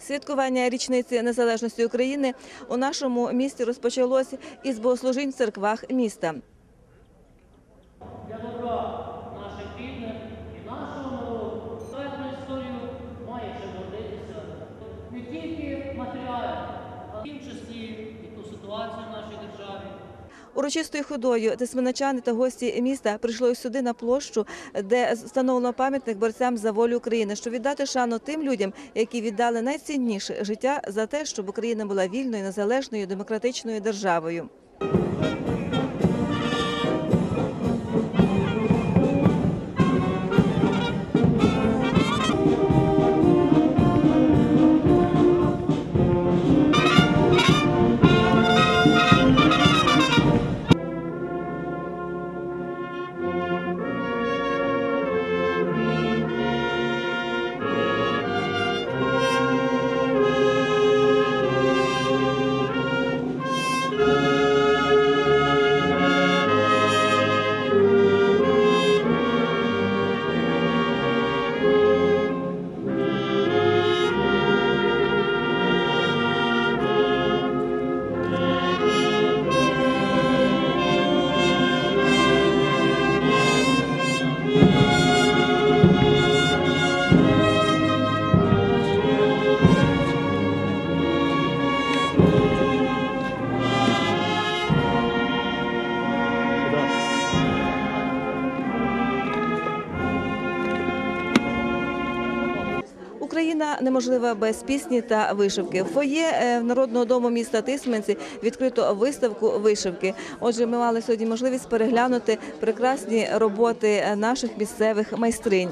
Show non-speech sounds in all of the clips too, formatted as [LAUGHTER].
Святкування річниці незалежності України у нашому місті розпочалось із богослужінь в церквах міста. для добра наших рідних і нашого народу. Славетну історію має чим гордитися не тільки матеріально, а в тім числі і ту ситуацію в нашій державі. Урочистою ходою тисменичани та гості міста прийшли сюди на площу, де встановлено пам'ятник борцям за волю України, щоб віддати шану тим людям, які віддали найцінніше життя за те, щоб Україна була вільною, незалежною, демократичною державою. Неможлива без пісні та вишивки. В фоє е, народного дому міста Тисменці відкрито виставку вишивки. Отже, ми мали сьогодні можливість переглянути прекрасні роботи е, наших місцевих майстринь.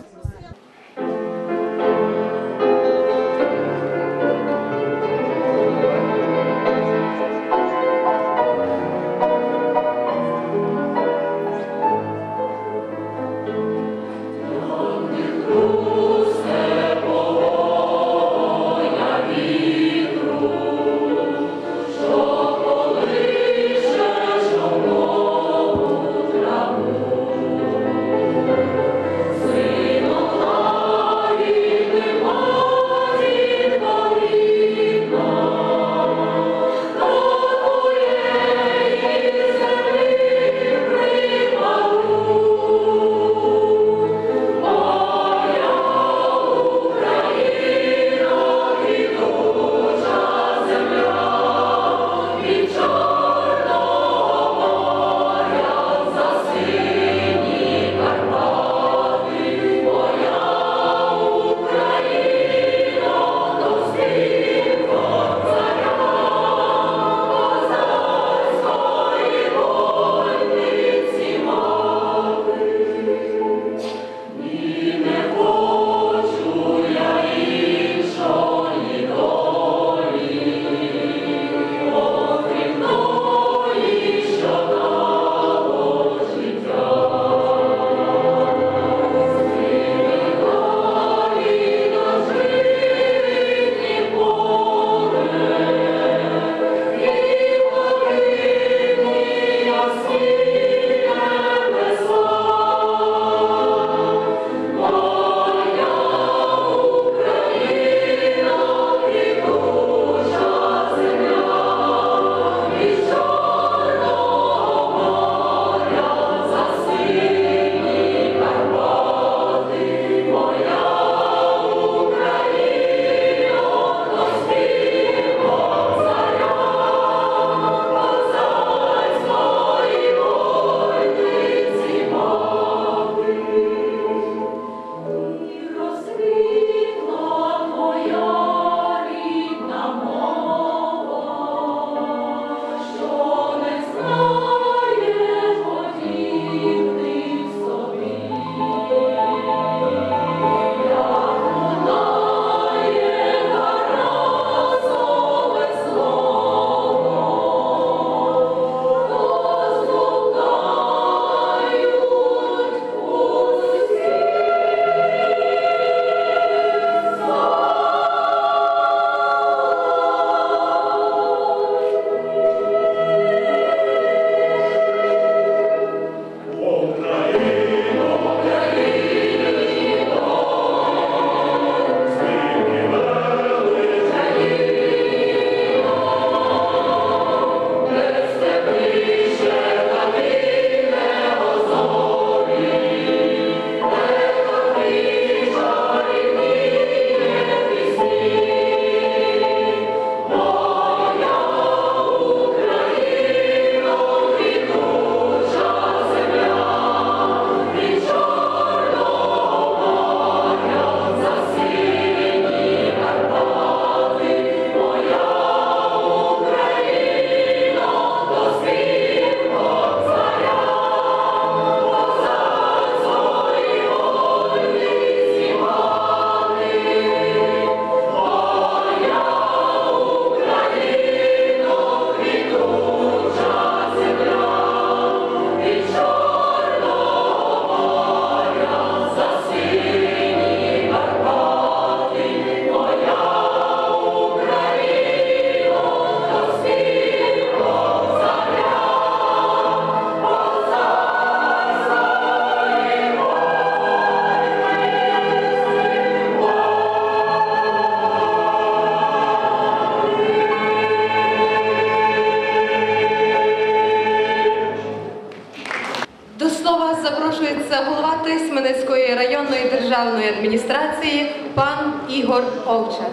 Районної державної адміністрації пан Ігор Овчар.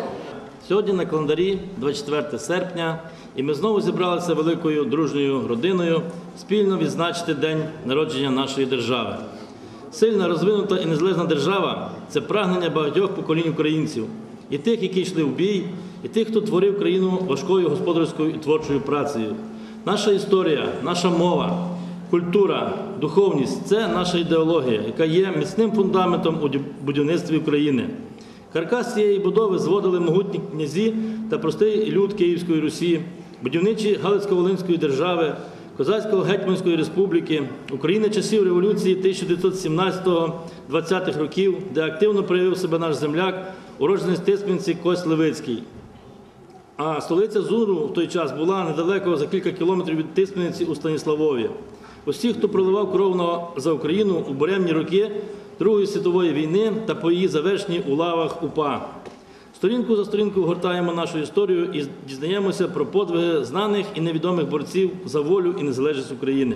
Сьогодні на календарі 24 серпня, і ми знову зібралися великою дружньою родиною спільно відзначити день народження нашої держави. Сильна, розвинута і незалежна держава це прагнення багатьох поколінь українців, і тих, які йшли в бій, і тих, хто творив країну важкою господарською і творчою працею. Наша історія, наша мова, культура, духовність це наша ідеологія, яка є міцним фундаментом у будівництві України. Каркас цієї будови зводили могутні князі та простий люд Київської Русі, будівничі Галицько-Волинської держави, Козацько-Гетьманської республіки, України часів революції 1917-20-х років, де активно проявив себе наш земляк, уродженець Тисменці Кость Левицький. А столиця Зуру в той час була недалеко за кілька кілометрів від Тисмениці у Станіславові. Усі, хто проливав кров за Україну у буремні роки Другої світової війни та по її завершенні у лавах УПА. Сторінку за сторінкою гортаємо нашу історію і дізнаємося про подвиги знаних і невідомих борців за волю і незалежність України.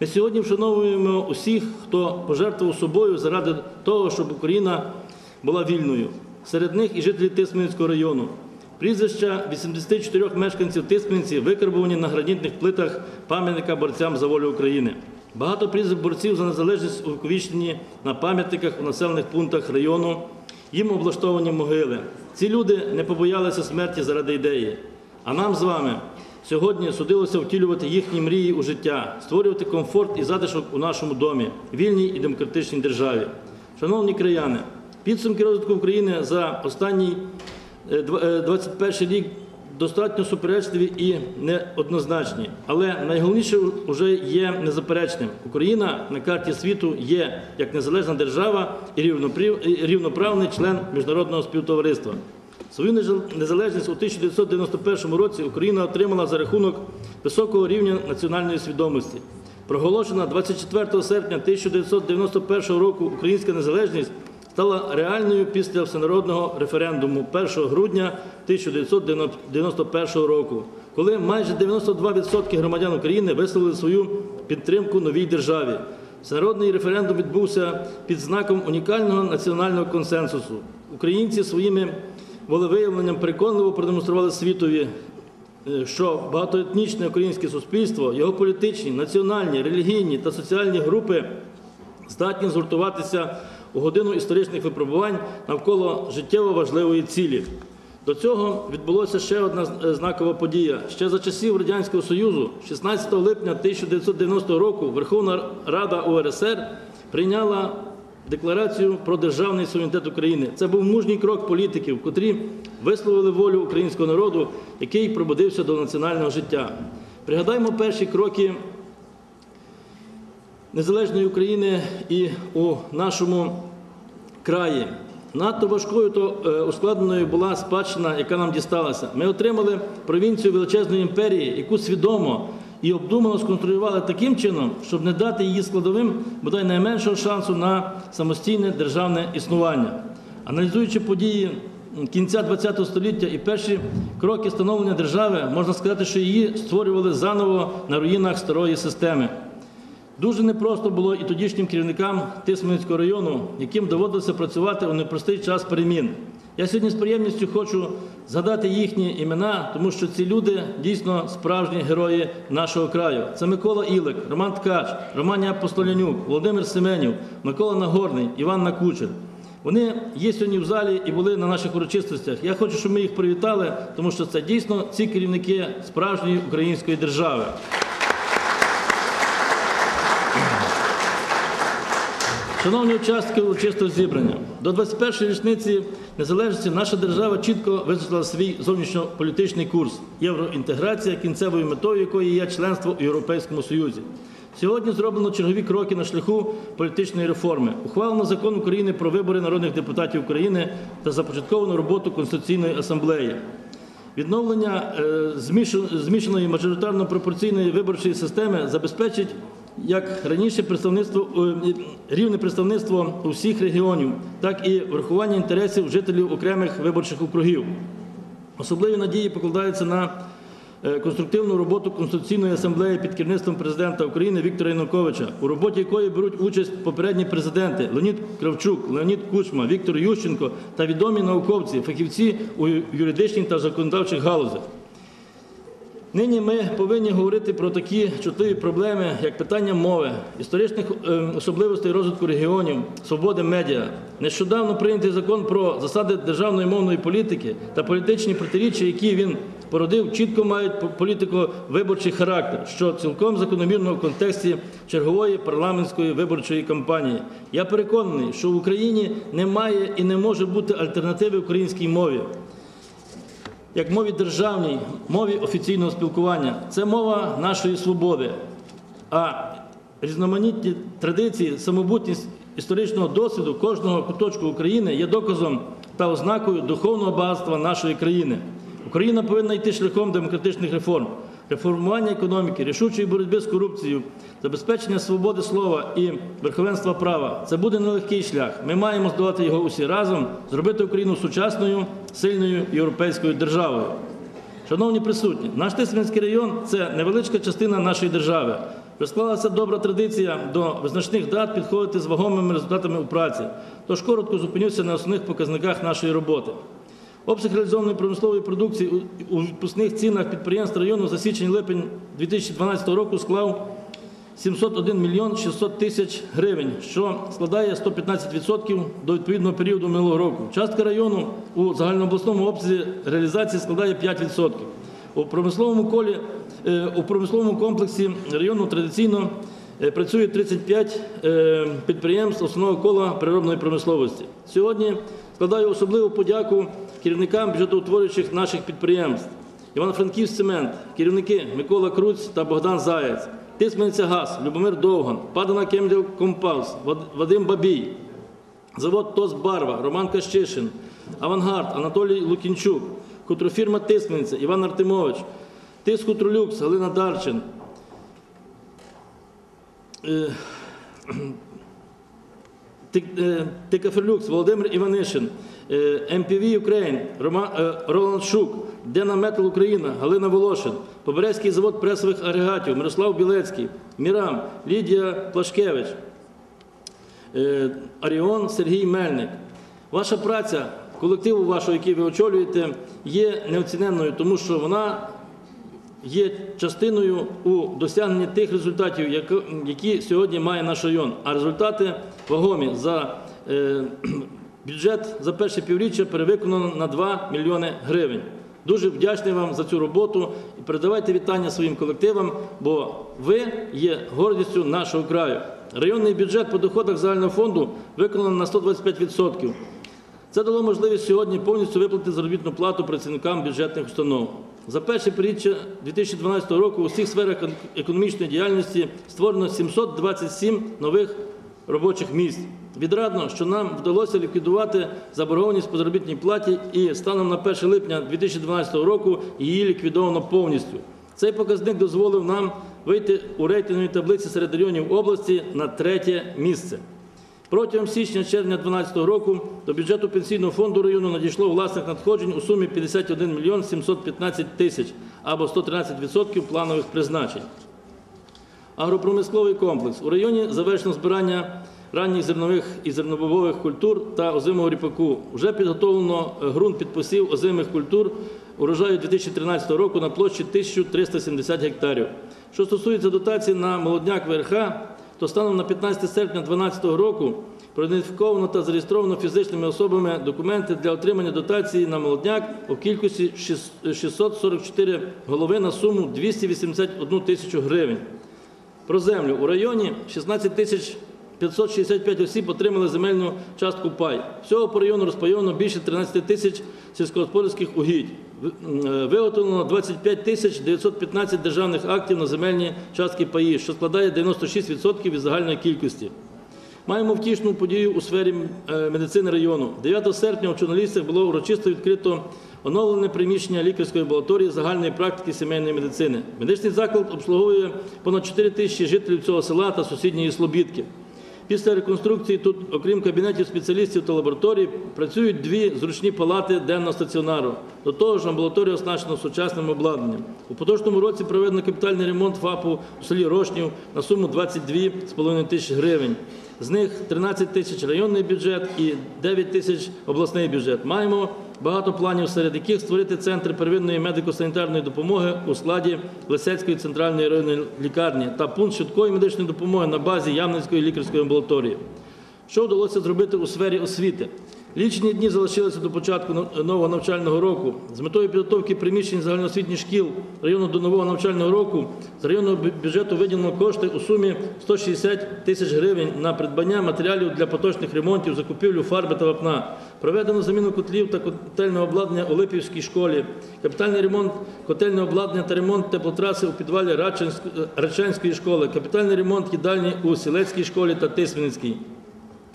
Ми сьогодні вшановуємо усіх, хто пожертвував собою заради того, щоб Україна була вільною. Серед них і жителі Тисменського району. Прізвища 84 мешканців Тисменці викарбовані на гранітних плитах пам'ятника борцям за волю України. Багато прізвищ борців за незалежність увіковічені на пам'ятниках у населених пунктах району. Їм облаштовані могили. Ці люди не побоялися смерті заради ідеї. А нам з вами сьогодні судилося втілювати їхні мрії у життя, створювати комфорт і затишок у нашому домі, вільній і демократичній державі. Шановні краяни, підсумки розвитку України за останній е, дв- е, 21 рік достатньо суперечливі і неоднозначні. Але найголовніше вже є незаперечним. Україна на карті світу є як незалежна держава і рівноправний член міжнародного співтовариства. Свою незалежність у 1991 році Україна отримала за рахунок високого рівня національної свідомості. Проголошена 24 серпня 1991 року українська незалежність стала реальною після всенародного референдуму 1 грудня 1991 року, коли майже 92% громадян України висловили свою підтримку новій державі. Всенародний референдум відбувся під знаком унікального національного консенсусу. Українці своїми волевиявленням переконливо продемонстрували світові, е, що багатоетнічне українське суспільство, його політичні, національні, релігійні та соціальні групи здатні згуртуватися у годину історичних випробувань навколо життєво важливої цілі. До цього відбулося ще одна е, знакова подія. Ще за часів Радянського Союзу, 16 липня 1990 року, Верховна Рада УРСР прийняла декларацію про державний суверенітет України. Це був мужній крок політиків, котрі висловили волю українського народу, який пробудився до національного життя. Пригадаймо перші кроки незалежної України і у нашому краї. Надто важкою то е, ускладненою була спадщина, яка нам дісталася. Ми отримали провінцію величезної імперії, яку свідомо і обдумано сконструювали таким чином, щоб не дати її складовим бодай найменшого шансу на самостійне державне існування. Аналізуючи події кінця ХХ століття і перші кроки становлення держави, можна сказати, що її створювали заново на руїнах старої системи. Дуже непросто було і тодішнім керівникам Тисменського району, яким доводилося працювати у непростий час перемін. Я сьогодні з приємністю хочу згадати їхні імена, тому що ці люди дійсно справжні герої нашого краю. Це Микола Ілик, Роман Ткач, Романія Апостолянюк, Володимир Семенів, Микола Нагорний, Іван Накучер. Вони є сьогодні в залі і були на наших урочистостях. Я хочу, щоб ми їх привітали, тому що це дійсно ці керівники справжньої української держави. Шановні учасники урочистого зібрання, до 21-ї річниці незалежності наша держава чітко визначила свій зовнішньополітичний курс євроінтеграція, кінцевою метою якої є членство у Європейському Союзі. Сьогодні зроблено чергові кроки на шляху політичної реформи. Ухвалено закон України про вибори народних депутатів України та започатковано роботу Конституційної асамблеї. Відновлення е, змішаної мажоритарно-пропорційної виборчої системи забезпечить як раніше представництво е, рівне представництво усіх регіонів, так і врахування інтересів жителів окремих виборчих округів. Особливі надії покладаються на е, конструктивну роботу Конституційної асамблеї під керівництвом президента України Віктора Януковича, у роботі якої беруть участь попередні президенти Леонід Кравчук, Леонід Кучма, Віктор Ющенко та відомі науковці, фахівці у юридичних та законодавчих галузях. Нині ми повинні говорити про такі чутливі проблеми, як питання мови, історичних е, особливостей розвитку регіонів, свободи медіа. Нещодавно прийнятий закон про засади державної мовної політики та політичні протиріччя, які він породив, чітко мають політико-виборчий характер, що цілком закономірно в контексті чергової парламентської виборчої кампанії. Я переконаний, що в Україні немає і не може бути альтернативи українській мові як мові державній, мові офіційного спілкування. Це мова нашої свободи. А різноманітні традиції, самобутність історичного досвіду кожного куточку України є доказом та ознакою духовного багатства нашої країни. Україна повинна йти шляхом демократичних реформ, реформування економіки, рішучої боротьби з корупцією, забезпечення свободи слова і верховенства права. Це буде нелегкий шлях. Ми маємо здолати його усі разом, зробити Україну сучасною, сильною європейською державою. Шановні присутні, наш Тисменський район це невеличка частина нашої держави. Вже склалася добра традиція до визначних дат підходити з вагомими результатами у праці. Тож коротко зупинюся на основних показниках нашої роботи. Обсяг реалізованої промислової продукції у- відпускних цінах підприємств району за січень-липень 2012 року склав 701 мільйон 600 тисяч гривень, що складає 115% до відповідного періоду минулого року. Частка району у загальнообласному обсязі реалізації складає 5%. У промисловому колі е, у промисловому комплексі району традиційно е, працює 35 е, підприємств основного кола переробної промисловості. Сьогодні складаю особливу подяку керівникам бюджетоутворюючих наших підприємств. Івано-Франківськ цемент, керівники Микола Круць та Богдан Заєць, Тисменця Газ, Любомир Довган, Падана Кемділ Компаус, Вадим Бабій, завод ТОС Барва, Роман Кащишин, Авангард, Анатолій Лукінчук, хутрофірма Тисменця, Іван Артемович, Тис Хутролюкс, Галина Дарчин, е, е, Тикаферлюкс, Володимир Іванишин, е, MPV Україн, е, Роланд Шук, Дена Метал Україна, Галина Волошин, Поберезький завод пресових агрегатів, Мирослав Білецький, Мірам, Лідія Плашкевич, е, Аріон Сергій Мельник. Ваша праця, колективу вашого, який ви очолюєте, є неоціненною, тому що вона є частиною у досягненні тих результатів, які сьогодні має наш район. А результати вагомі за бюджет за перше півріччя перевиконано на 2 мільйони гривень. Дуже вдячний вам за цю роботу і передавайте вітання своїм колективам, бо ви є гордістю нашого краю. Районний бюджет по доходах загального фонду виконано на 125%. Це дало можливість сьогодні повністю виплатити заробітну плату працівникам бюджетних установ. За перше півріччя 2012 року у всіх сферах економічної діяльності створено 727 нових робочих місць. Відрадно, що нам вдалося ліквідувати заборгованість по заробітній платі і станом на 1 липня 2012 року її ліквідовано повністю. Цей показник дозволив нам вийти у рейтинговій таблиці серед районів області на третє місце. Протягом січня-червня 2012 року до бюджету пенсійного фонду району надійшло власних надходжень у сумі 51 мільйон 715 тисяч або 113% планових призначень. Агропромисловий комплекс. У районі завершено збирання ранніх зернових і зернобобових культур та озимого ріпаку. Вже підготовлено е, ґрунт під посів озимих культур урожаю 2013 року на площі 1370 гектарів. Що стосується дотації на молодняк ВРХ, то станом на 15 серпня 2012 року проідентифіковано та зареєстровано фізичними особами документи для отримання дотації на молодняк у кількості 644 голови на суму 281 тисячу гривень. Про землю. У районі 16 тисяч 565 осіб отримали земельну частку пай. Всього по району розпайовано більше 13 тисяч сільськогосподарських угідь. Е, Виготовлено 25 тисяч 915 державних актів на земельні частки паї, що складає 96% від загальної кількості. Маємо втішну подію у сфері е, медицини району. 9 серпня у Чорнолісцях було урочисто відкрито оновлене приміщення лікарської амбулаторії загальної практики сімейної медицини. Медичний заклад обслуговує понад 4 тисячі жителів цього села та сусідньої Слобідки. Після реконструкції тут, окрім кабінетів спеціалістів та лабораторій, працюють дві зручні палати денного стаціонару. До того ж, амбулаторія оснащена сучасним обладнанням. У поточному році проведено капітальний ремонт ФАПу у селі Рошнів на суму 22,5 тисяч гривень. З них 13 тисяч районний бюджет і 9 тисяч обласний бюджет. Маємо багато планів, серед яких створити центр первинної медико-санітарної допомоги у складі Лисецької центральної районної лікарні та пункт швидкої медичної допомоги на базі Ямницької лікарської амбулаторії. Що вдалося зробити у сфері освіти? Лічені дні залишилися до початку нового навчального року. З метою підготовки приміщень загальноосвітніх шкіл району до нового навчального року з районного бюджету виділено кошти у сумі 160 тисяч гривень на придбання матеріалів для поточних ремонтів, закупівлю фарби та вапна. Проведено заміну котлів та котельного обладнання у Липівській школі, капітальний ремонт котельного обладнання та ремонт теплотраси у підвалі Рачанської школи, капітальний ремонт їдальні у Сілецькій школі та Тисменській.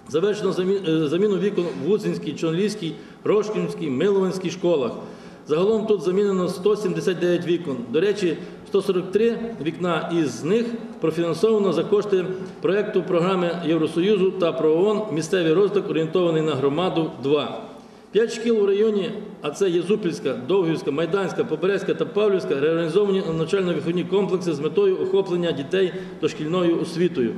Завершено е, заміну вікон в Луцинській, Чонлівській, Рошкінській, Милованській школах. Загалом тут замінено 179 вікон. До речі, 143 вікна із них профінансовано за кошти проєкту програми Євросоюзу та ПРООН «Місцевий розвиток орієнтований на громаду 2». П'ять шкіл у районі, а це Єзупільська, Довгівська, Майданська, Поберезька та Павлівська, реорганізовані навчально-виховні комплекси з метою охоплення дітей дошкільною освітою.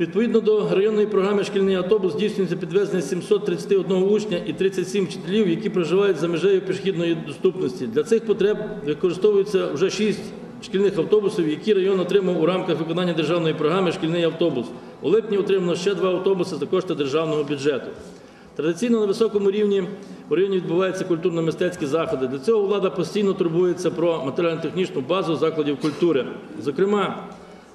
Відповідно до районної програми «Шкільний автобус» здійснюється підвезення 731 учня і 37 вчителів, які проживають за межею пішохідної доступності. Для цих потреб використовується вже 6 шкільних автобусів, які район отримав у рамках виконання державної програми «Шкільний автобус». У липні отримано ще два автобуси за кошти державного бюджету. Традиційно на високому рівні у районі відбуваються культурно-мистецькі заходи. Для цього влада постійно турбується про матеріально-технічну базу закладів культури. Зокрема,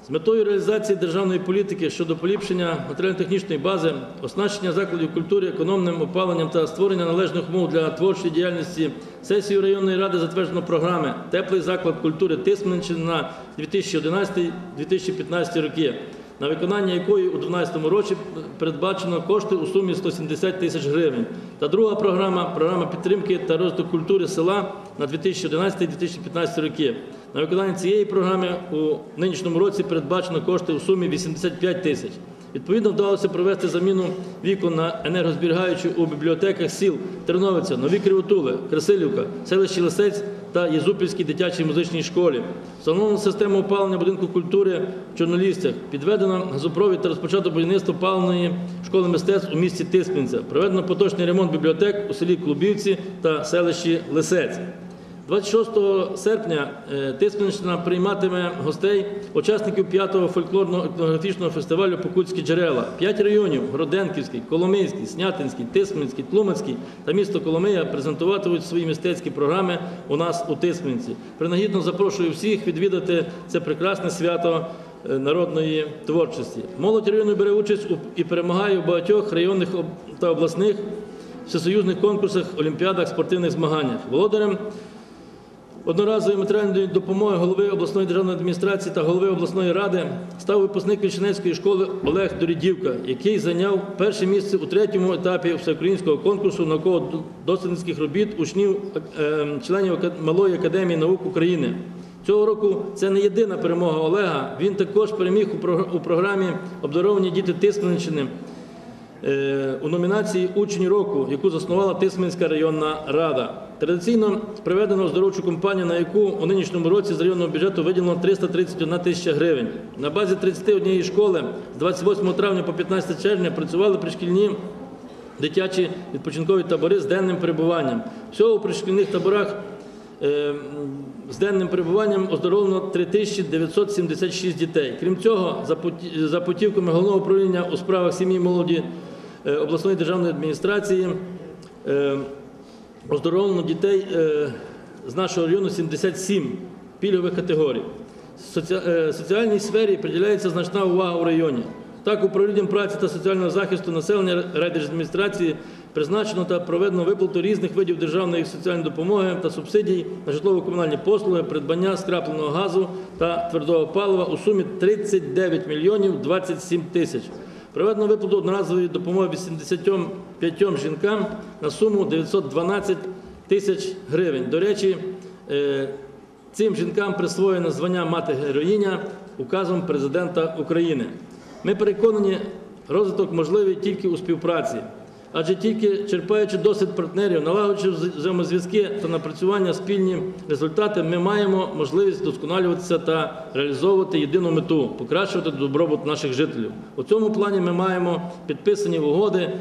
з метою реалізації державної політики щодо поліпшення матеріально-технічної бази, оснащення закладів культури економним опаленням та створення належних умов для творчої діяльності сесією районної ради затверджено програми Теплий заклад культури Тисменщини на 2011-2015 роки, на виконання якої у 2012 році передбачено кошти у сумі 170 тисяч гривень. Та друга програма програма підтримки та розвитку культури села на 2011-2015 роки. На виконання цієї програми у нинішньому році передбачено кошти у сумі 85 тисяч. Відповідно, вдалося провести заміну вікон на енергозберігаючі у бібліотеках сіл Терновиця, Нові Кривотули, Красилівка, селищі Лисець та Єзупільській дитячій музичній школі. Встановлено систему опалення будинку культури в Чорнолістях, підведено газопровід та розпочато будівництво опаленої школи мистецтв у місті Тиспінця. Проведено поточний ремонт бібліотек у селі Клубівці та селищі Лисець. 26 серпня е, Тиспінщина прийматиме гостей, учасників 5-го фольклорно-етнографічного фестивалю Покутські джерела. П'ять районів Гроденківський, Коломийський, Снятинський, Тисменський, Тлумацький та місто Коломия презентуватимуть свої мистецькі програми у нас у Тисменці. Принагідно запрошую всіх відвідати це прекрасне свято е, народної творчості. Молодь району бере участь і перемагає у багатьох районних та обласних всесоюзних конкурсах, олімпіадах, спортивних змаганнях. Володарем одноразової матеріальної допомоги голови обласної державної адміністрації та голови обласної ради став випускник Вільшинецької школи Олег Дорідівка, який зайняв перше місце у третьому етапі всеукраїнського конкурсу науково-дослідницьких робіт учнів е, членів Малої академії наук України. Цього року це не єдина перемога Олега. Він також переміг у програ- у програмі Обдаровані діти Тисменщини е, у номінації Учень року, яку заснувала Тисменська районна рада. Традиційно проведено оздоровчу кампанію, на яку у нинішньому році з районного бюджету виділено 331 тисяча гривень. На базі 31 школи з 28 травня по 15 червня працювали пришкільні дитячі відпочинкові табори з денним перебуванням. Всього у пришкільних таборах е, з денним перебуванням оздоровлено 3976 дітей. Крім цього, за путі- путівками головного управління у справах сім'ї молоді е, обласної державної адміністрації е, оздоровлено дітей е, з нашого району 77 пільгових категорій. Е, Соціальній сфері приділяється значна увага у районі. Так, управлінням праці та соціального захисту населення райдержадміністрації призначено та проведено виплату різних видів державної соціальної допомоги та субсидій на житлово-комунальні послуги, придбання скрапленого газу та твердого палива у сумі 39 мільйонів 27 тисяч. Проведено виплату одноразової допомоги 85 жінкам на суму 912 тисяч гривень. До речі, е, цим жінкам присвоєно звання мати героїня указом президента України. Ми переконані, Розвиток можливий тільки у співпраці. Адже тільки черпаючи досвід партнерів, налагоджуючи взаємозв'язки та напрацювання спільні результати, ми маємо можливість вдосконалюватися та реалізовувати єдину мету покращувати добробут наших жителів. У цьому плані ми маємо підписані угоди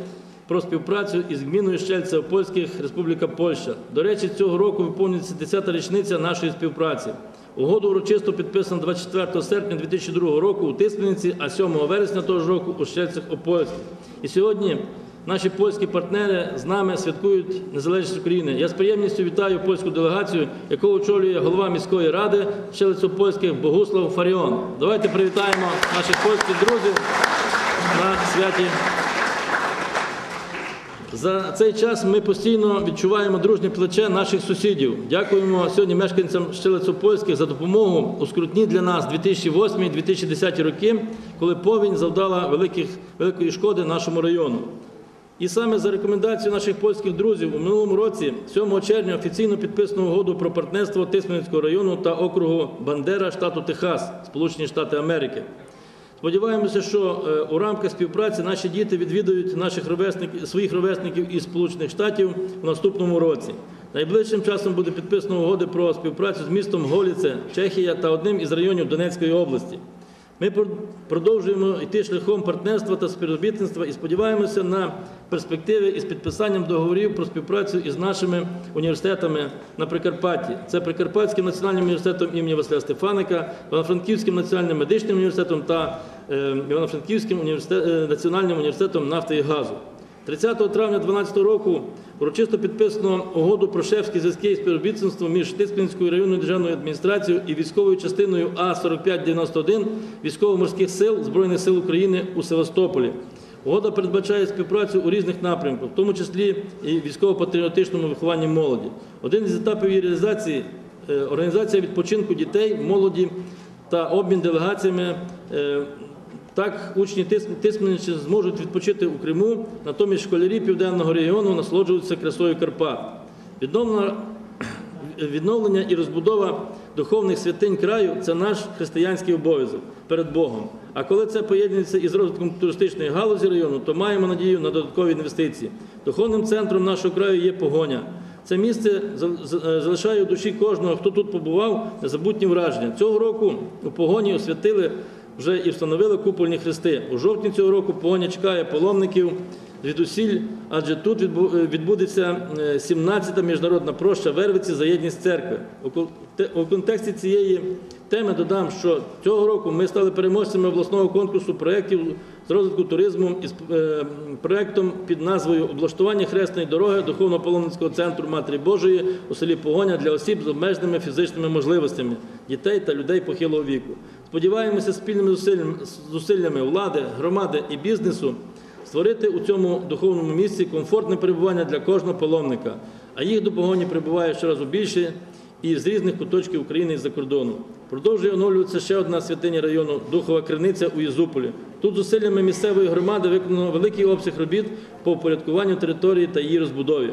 про співпрацю із гміною Щельця Польських Республіка Польща. До речі, цього року виповнюється 10-та річниця нашої співпраці. Угоду урочисто підписано 24 серпня 2002 року у Тисменниці, а 7 вересня того ж року у Щельцях Опольських. І сьогодні наші польські партнери з нами святкують незалежність України. Я з приємністю вітаю польську делегацію, яку очолює голова міської ради Щелицю Польських Богуслав Фаріон. Давайте привітаємо наших польських друзів на святі за цей час ми постійно відчуваємо дружнє плече наших сусідів. Дякуємо сьогодні мешканцям Щелецопольських за допомогу у скрутні для нас 2008-2010 роки, коли повінь завдала великих, великої шкоди нашому району. І саме за рекомендацією наших польських друзів у минулому році, 7 червня, офіційно підписано угоду про партнерство Тисменницького району та округу Бандера, штату Техас, Сполучені Штати Америки. Сподіваємося, що е, у рамках співпраці наші діти відвідують наших ровесників, своїх ровесників із Сполучених Штатів в наступному році. Найближчим часом буде підписано угоди про співпрацю з містом Голіце, Чехія та одним із районів Донецької області. Ми продовжуємо йти шляхом партнерства та співробітництва і сподіваємося на перспективи із підписанням договорів про співпрацю із нашими університетами на Прикарпатті. Це Прикарпатським національним університетом імені Василя Стефаника, Івано-Франківським національним медичним університетом та е, Івано-Франківським е, національним університетом нафти і газу. 30 травня 2012 року урочисто підписано угоду про шефські зв'язки і співробітництво між Тиспінською районною державною адміністрацією і військовою частиною А-4591 військово-морських сил Збройних сил України у Севастополі. Угода передбачає співпрацю у різних напрямках, в тому числі і військово-патріотичному вихованні молоді. Один із етапів її реалізації е, організація відпочинку дітей, молоді та обмін делегаціями. Так, учні Тис- Тисменщини зможуть відпочити у Криму, натомість школярі південного регіону насолоджуються красою Карпат. Відновлена відновлення і розбудова духовних святинь краю це наш християнський обов'язок перед Богом. А коли це поєднується із розвитком туристичної галузі району, то маємо надію на додаткові інвестиції. Духовним центром нашого краю є погоня. Це місце е, залишає у душі кожного, хто тут побував, незабутні враження. Цього року у погоні освятили вже і встановили купольні хрести. У жовтні цього року погоня чекає паломників звідусіль, адже тут е, відбудеться е, 17-та міжнародна проща Вервиці за єдність церкви. У контексті цієї теми додам, що цього року ми стали переможцями обласного конкурсу проєктів з розвитку туризму із е, проєктом під назвою Облаштування хресної дороги духовно-паломницького центру Матері Божої у селі Погоня для осіб з обмеженими фізичними можливостями, дітей та людей похилого віку. Сподіваємося спільними зусиллями, влади, громади і бізнесу створити у цьому духовному місці комфортне перебування для кожного паломника, а їх до погоні прибуває щоразу більше і з різних куточків України і за кордону. Продовжує оновлюватися ще одна святиня району Духова Криниця у Ізуполі. Тут зусиллями місцевої громади виконано великий обсяг робіт по упорядкуванню території та її розбудові.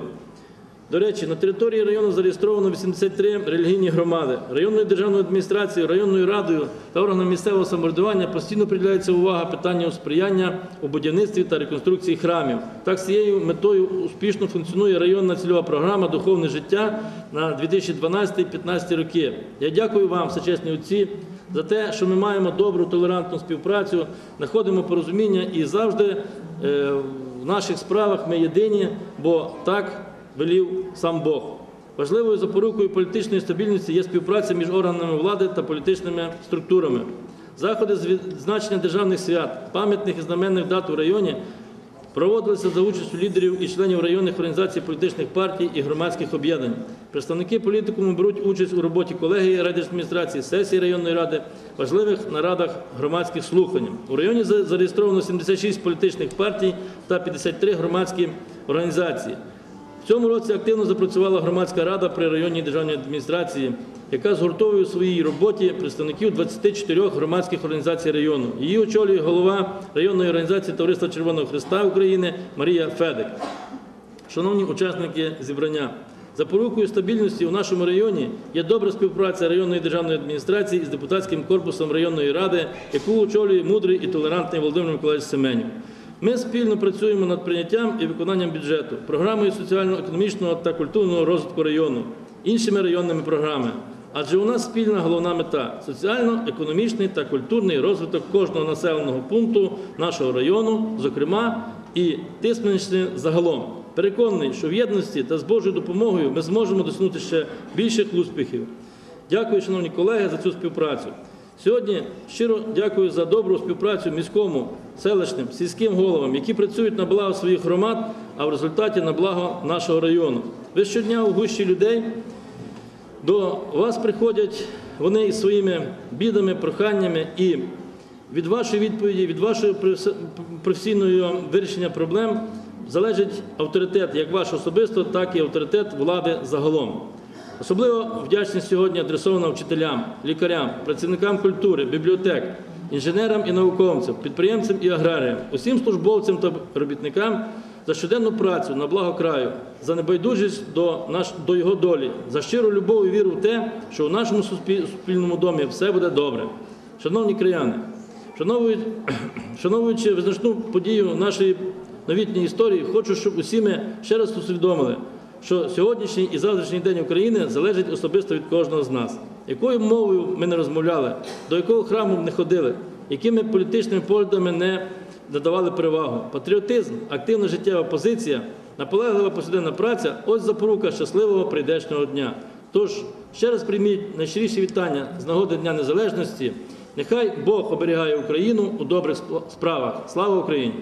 До речі, на території району зареєстровано 83 релігійні громади. Районною державною адміністрацією, районною радою та органами місцевого самоврядування постійно приділяється увага питанню сприяння у будівництві та реконструкції храмів. Так, з цією метою успішно функціонує районна цільова програма Духовне життя на 2012-2015 роки. Я дякую вам, всечесні отці, за те, що ми маємо добру толерантну співпрацю, знаходимо порозуміння і завжди е, в наших справах ми єдині, бо так велів сам Бог. Важливою запорукою політичної стабільності є співпраця між органами влади та політичними структурами. Заходи з відзначення державних свят, пам'ятних і знаменних дат у районі проводилися за участю лідерів і членів районних організацій політичних партій і громадських об'єднань. Представники політикуму беруть участь у роботі колегії райдержадміністрації, сесії районної ради, важливих нарадах громадських слухань. У районі за- зареєстровано 76 політичних партій та 53 громадські організації. В цьому році активно запрацювала громадська рада при районній державній адміністрації, яка згуртовує у своїй роботі представників 24 громадських організацій району. Її очолює голова районної організації Товариства Червоного Христа України Марія Федик. Шановні учасники зібрання, запорукою стабільності у нашому районі є добра співпраця районної державної адміністрації із депутатським корпусом районної ради, яку очолює мудрий і толерантний Володимир Миколаївич Семенів. Ми спільно працюємо над прийняттям і виконанням бюджету, програмою соціально-економічного та культурного розвитку району, іншими районними програмами. Адже у нас спільна головна мета соціально-економічний та культурний розвиток кожного населеного пункту нашого району, зокрема і Тисменщини загалом. Переконаний, що в єдності та з Божою допомогою ми зможемо досягнути ще більших успіхів. Дякую, шановні колеги, за цю співпрацю. Сьогодні щиро дякую за добру співпрацю міському, селищним, сільським головам, які працюють на благо своїх громад, а в результаті на благо нашого району. Ви щодня у гущі людей до вас приходять вони із своїми бідами, проханнями, і від вашої відповіді, від вашого професійного вирішення проблем залежить авторитет як ваш особисто, так і авторитет влади загалом. Особливо вдячність сьогодні адресована вчителям, лікарям, працівникам культури, бібліотек, інженерам і науковцям, підприємцям і аграріям, усім службовцям та робітникам за щоденну працю на благо краю, за небайдужість до, наш, до його долі, за щиру любов і віру в те, що у нашому суспіль- суспільному домі все буде добре. Шановні краяни, [CLEARS THROAT] шановуючи визначну подію нашої новітньої історії, хочу, щоб усі ми ще раз усвідомили, що сьогоднішній і завтрашній день України залежить особисто від кожного з нас. Якою мовою ми не розмовляли, до якого храму не ходили, якими політичними поглядами не надавали перевагу. Патріотизм, активна життєва позиція, наполеглива посиденна праця ось запорука щасливого прийдешнього дня. Тож ще раз прийміть найщиріші вітання з нагоди Дня Незалежності. Нехай Бог оберігає Україну у добрих справах. Слава Україні!